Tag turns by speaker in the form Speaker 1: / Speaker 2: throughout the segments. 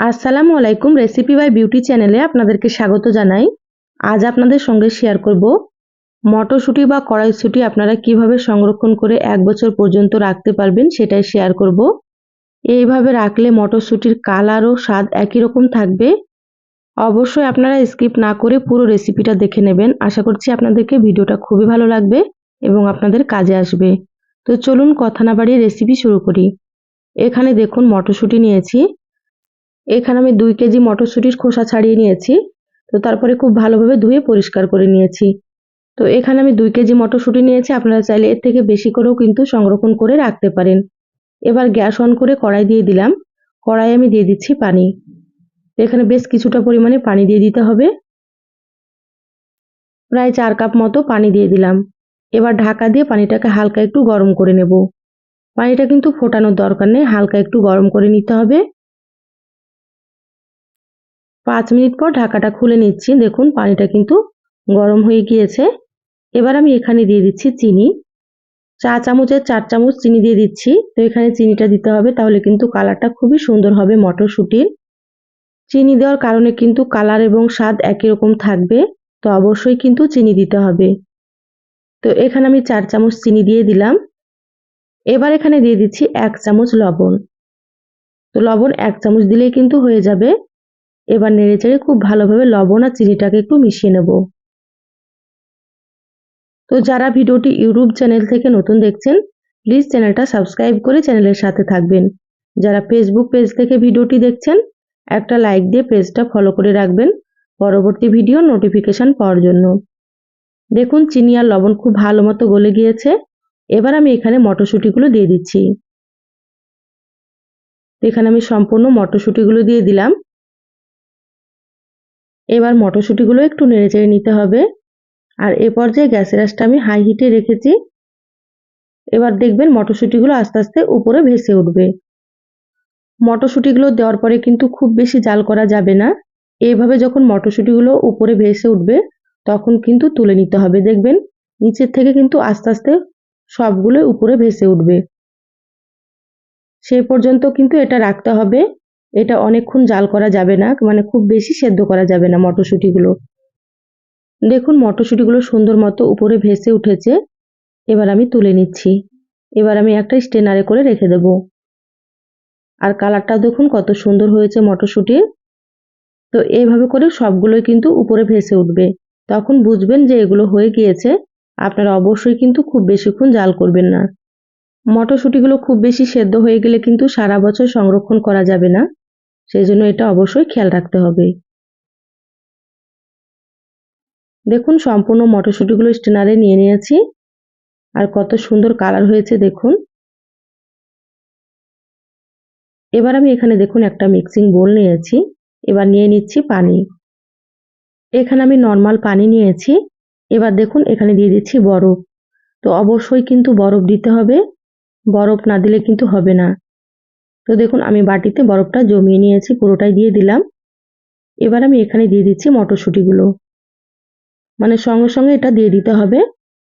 Speaker 1: আসসালামু আলাইকুম recipe by beauty চ্যানেলে আপনাদেরকে স্বাগত জানাই। আজ আপনাদের সঙ্গে শেয়ার করব মটরশুঁটি বা কড়াইশুঁটি আপনারা কীভাবে সংরক্ষণ করে এক বছর পর্যন্ত রাখতে পারবেন সেটাই শেয়ার করব। এইভাবে রাখলে মটরশুঁটির কালার ও স্বাদ একই রকম থাকবে। অবশ্যই আপনারা স্কিপ না করে পুরো রেসিপিটা দেখে নেবেন। আশা করছি আপনাদেরকে ভিডিওটা খুবই ভালো লাগবে এবং আপনাদের কাজে আসবে। তো চলুন কথা না বাড়িয়ে রেসিপি শুরু করি। এখানে দেখুন মটরশুঁটি নিয়েছি। এখানে আমি দুই কেজি মটরশুঁটির খোসা ছাড়িয়ে নিয়েছি। তো তারপরে খুব ভালোভাবে ধুয়ে পরিষ্কার করে নিয়েছি। তো এখানে আমি দুই কেজি মটরশুঁটি নিয়েছি, আপনারা চাইলে এর থেকে বেশি করেও কিন্তু সংরক্ষণ করে রাখতে পারেন। এবার গ্যাস অন করে কড়াই দিয়ে দিলাম। কড়াই আমি দিয়ে দিচ্ছি পানি। এখানে বেশ কিছুটা পরিমাণে পানি দিয়ে দিতে হবে। প্রায় চার কাপ মতো পানি দিয়ে দিলাম। এবার ঢাকা দিয়ে পানিটাকে হালকা একটু গরম করে নেব। পানিটা কিন্তু ফোটানোর দরকার নেই, হালকা একটু গরম করে নিতে হবে। পাঁচ মিনিট পর ঢাকাটা খুলে নিচ্ছি। দেখুন, পানিটা কিন্তু গরম হয়ে গিয়েছে। এবার আমি এখানে দিয়ে দিচ্ছি চিনি। চা চামচের চার চামচ চিনি দিয়ে দিচ্ছি। তো এখানে চিনিটা দিতে হবে, তাহলে কিন্তু কালারটা খুবই সুন্দর হবে মটরশুঁটির। চিনি দেওয়ার কারণে কিন্তু কালার এবং স্বাদ একই রকম থাকবে, তো অবশ্যই কিন্তু চিনি দিতে হবে। তো এখানে আমি চার চামচ চিনি দিয়ে দিলাম। এবার এখানে দিয়ে দিচ্ছি এক চামচ লবণ। তো লবণ এক চামচ দিলেই কিন্তু হয়ে যাবে। এবার নেড়েচেড়ে খুব ভালোভাবে লবণ আর চিনিটাকে একটু মিশিয়ে নেব। তো যারা ভিডিওটি ইউটিউব চ্যানেল থেকে নতুন দেখছেন প্লিজ চ্যানেলটা সাবস্ক্রাইব করে চ্যানেলের সাথে থাকবেন। যারা ফেসবুক পেজ থেকে ভিডিওটি দেখছেন, একটা লাইক দিয়ে পেজটা ফলো করে রাখবেন পরবর্তী ভিডিও নোটিফিকেশান পাওয়ার জন্য। দেখুন, চিনি আর লবণ খুব ভালো মতো গলে গিয়েছে। এবার আমি এখানে মটরশুঁটিগুলো দিয়ে দিচ্ছি। এখানে আমি সম্পূর্ণ মটরশুঁটিগুলো দিয়ে দিলাম। এবার মটরশুঁটিগুলো একটু নেড়েচেড়ে নিতে হবে। আর এ পর্যায়ে গ্যাসের আঁচটা আমি হাই হিটে রেখেছি। এবার দেখবেন মটরশুঁটিগুলো আস্তে আস্তে উপরে ভেসে উঠবে। মটরশুঁটিগুলো দেওয়ার পরে কিন্তু খুব বেশি জাল করা যাবে না। এইভাবে যখন মটরশুঁটিগুলো উপরে ভেসে উঠবে, তখন কিন্তু তুলে নিতে হবে। দেখবেন নিচের থেকে কিন্তু আস্তে আস্তে সবগুলো উপরে ভেসে উঠবে। সেই পর্যন্ত কিন্তু এটা রাখতে হবে। এটা অনেকক্ষণ জাল করা যাবে না মানে খুব বেশি সেদ্ধ করা যাবে না মটরশুঁটিগুলো। দেখুন, মটরশুঁটিগুলো সুন্দর মতো উপরে ভেসে উঠেছে। এবার আমি তুলে নিচ্ছি। এবার আমি একটা স্টেনারে করে রেখে দেব। আর কালারটা দেখুন কত সুন্দর হয়েছে মটরশুঁটির তো এইভাবে করে সবগুলোই কিন্তু উপরে ভেসে উঠবে। তখন বুঝবেন যে এগুলো হয়ে গিয়েছে। আপনারা অবশ্যই কিন্তু খুব বেশিক্ষণ জাল করবেন না। মটরশুঁটিগুলো খুব বেশি সেদ্ধ হয়ে গেলে কিন্তু সারা বছর সংরক্ষণ করা যাবে না। সেই জন্য এটা অবশ্যই খেয়াল রাখতে হবে। দেখুন, সম্পূর্ণ মটরশুঁটিগুলো স্টেনারে নিয়ে নিয়েছি। আর কত সুন্দর কালার হয়েছে, দেখুন। এবার আমি এখানে, দেখুন, একটা মিক্সিং বোল নিয়েছি। এবার নিয়ে নিচ্ছি পানি। এখানে আমি নর্মাল পানি নিয়েছি। এবার দেখুন, এখানে দিয়ে দিচ্ছি বরফ। তো অবশ্যই কিন্তু বরফ দিতে হবে। বরফ না দিলে কিন্তু হবে না। তো দেখুন, আমি বাটিতে বরফটা জমিয়ে নিয়েছি, পুরোটাই দিয়ে দিলাম। এবার আমি এখানে দিয়ে দিচ্ছি মটরশুঁটিগুলো। মানে সঙ্গে সঙ্গে এটা দিয়ে দিতে হবে,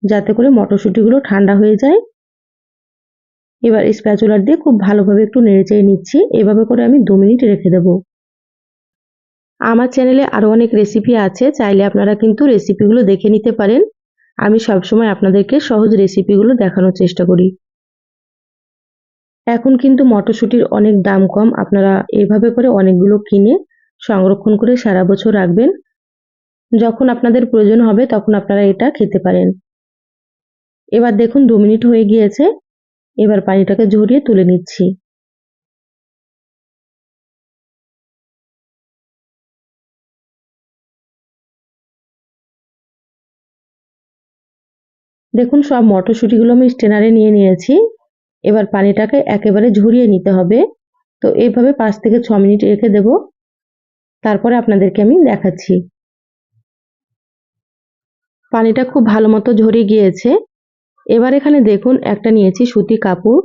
Speaker 1: যাতে করে মটরশুঁটিগুলো ঠান্ডা হয়ে যায়। এবার স্প্যাচুলার দিয়ে খুব ভালোভাবে একটু নেড়ে চেড়ে নিচ্ছি। এভাবে করে আমি দু মিনিট রেখে দেব। আমার চ্যানেলে আরও অনেক রেসিপি আছে, চাইলে আপনারা কিন্তু রেসিপিগুলো দেখে নিতে পারেন। আমি সবসময় আপনাদেরকে সহজ রেসিপিগুলো দেখানোর চেষ্টা করি। এখন কিন্তু মটরশুঁটির অনেক দাম কম। আপনারা এভাবে করে অনেকগুলো কিনে সংরক্ষণ করে সারা বছর রাখবেন। যখন আপনাদের প্রয়োজন হবে তখন আপনারা এটা খেতে পারেন। এবার দেখুন, দু মিনিট হয়ে গিয়েছে। এবার পানিটাকে ঝরিয়ে তুলে নিচ্ছি। দেখুন, সব মটরশুঁটিগুলো আমি স্টেনারে নিয়ে নিয়েছি। এবার পানিটাকে একেবারে ঝরিয়ে নিতে হবে। তো এইভাবে পাঁচ থেকে ছ মিনিট রেখে দেব। তারপরে আপনাদেরকে আমি দেখাচ্ছি। পানিটা খুব ভালো মতো ঝরে গিয়েছে। এবার এখানে দেখুন, একটা নিয়েছি সুতি কাপড়।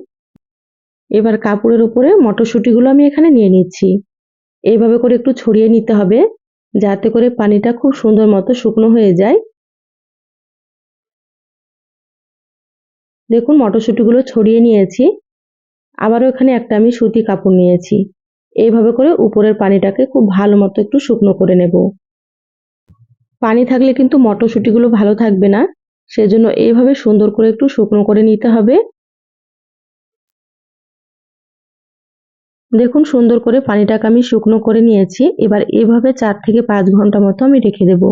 Speaker 1: এবার কাপড়ের উপরে মটরশুঁটিগুলো আমি এখানে নিয়ে নিচ্ছি। এইভাবে করে একটু ছড়িয়ে নিতে হবে, যাতে করে পানিটা খুব সুন্দর মতো শুকনো হয়ে যায়। দেখুন, মটরশুঁটিগুলো ছড়িয়ে নিয়েছি। আবারও এখানে একটা আমি সুতি কাপড় নিয়েছি। এইভাবে করে উপরের পানিটাকে খুব ভালো মতো একটু শুকনো করে নেব। পানি থাকলে কিন্তু মটরশুঁটিগুলো ভালো থাকবে না। সেজন্য এইভাবে সুন্দর করে একটু শুকনো করে নিতে হবে। দেখুন, সুন্দর করে পানিটাকে আমি শুকনো করে নিয়েছি। এবার এভাবে চার থেকে পাঁচ ঘণ্টা মতো আমি রেখে দেব।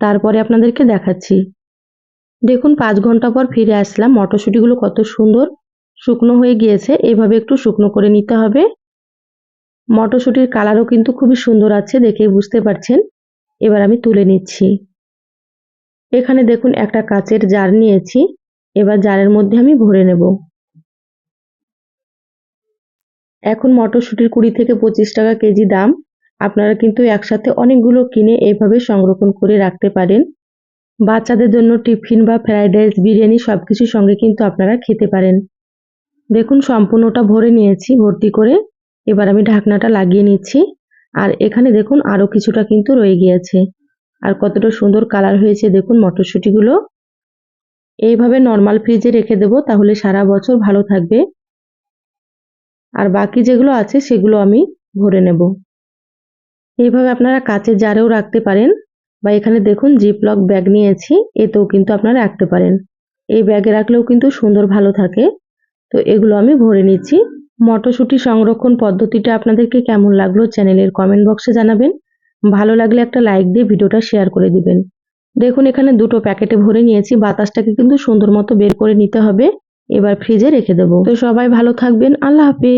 Speaker 1: তারপরে আপনাদেরকে দেখাচ্ছি। দেখুন, পাঁচ ঘণ্টা পর ফিরে আসলাম। মটরশুঁটিগুলো কত সুন্দর শুকনো হয়ে গিয়েছে। এভাবে একটু শুকনো করে নিতে হবে। মটরশুঁটির কালারও কিন্তু খুবই সুন্দর আছে দেখেই বুঝতে পারছেন। এবার আমি তুলে নিচ্ছি। এখানে দেখুন, একটা কাচের জার নিয়েছি। এবার জারের মধ্যে আমি ভরে নেব। এখন মটরশুঁটির কুড়ি থেকে পঁচিশ টাকা কেজি দাম। আপনারা কিন্তু একসাথে অনেকগুলো কিনে এভাবে সংরক্ষণ করে রাখতে পারেন। বাচ্চাদের জন্য টিফিন বা ফ্রাইড রাইস, বিরিয়ানি সব কিছুর সঙ্গে কিন্তু আপনারা খেতে পারেন। দেখুন, সম্পূর্ণটা ভরে নিয়েছি, ভর্তি করে এবার আমি ঢাকনাটা লাগিয়ে নিচ্ছি। আর এখানে দেখুন আরও কিছুটা কিন্তু রয়ে গিয়েছে। আর কতটা সুন্দর কালার হয়েছে, দেখুন মটরশুঁটিগুলো। এইভাবে নর্মাল ফ্রিজে রেখে দেবো, তাহলে সারা বছর ভালো থাকবে। আর বাকি যেগুলো আছে, সেগুলো আমি ভরে নেব। এইভাবে আপনারা কাচের জারেও রাখতে পারেন। বা এখানে দেখুন জিপলক ব্যাগ নিয়েছি, এতেও কিন্তু আপনারা রাখতে পারেন। এই ব্যাগে রাখলেও কিন্তু সুন্দর ভালো থাকে। তো এগুলো আমি ভরে নিচ্ছি। মটরশুঁটি সংরক্ষণ পদ্ধতিটা আপনাদেরকে কেমন লাগল চ্যানেলের কমেন্ট বক্সে জানাবেন। ভালো লাগলে একটা লাইক দিয়ে ভিডিওটা শেয়ার করে দিবেন। দেখুন এখানে দুটো প্যাকেটে ভরে নিয়েছি, বাতাসটাকে কিন্তু সুন্দর মতো বের করে নিতে হবে। এবার ফ্রিজে রেখে দেবো। তো সবাই ভালো থাকবেন, আল্লাহ হাফিজ।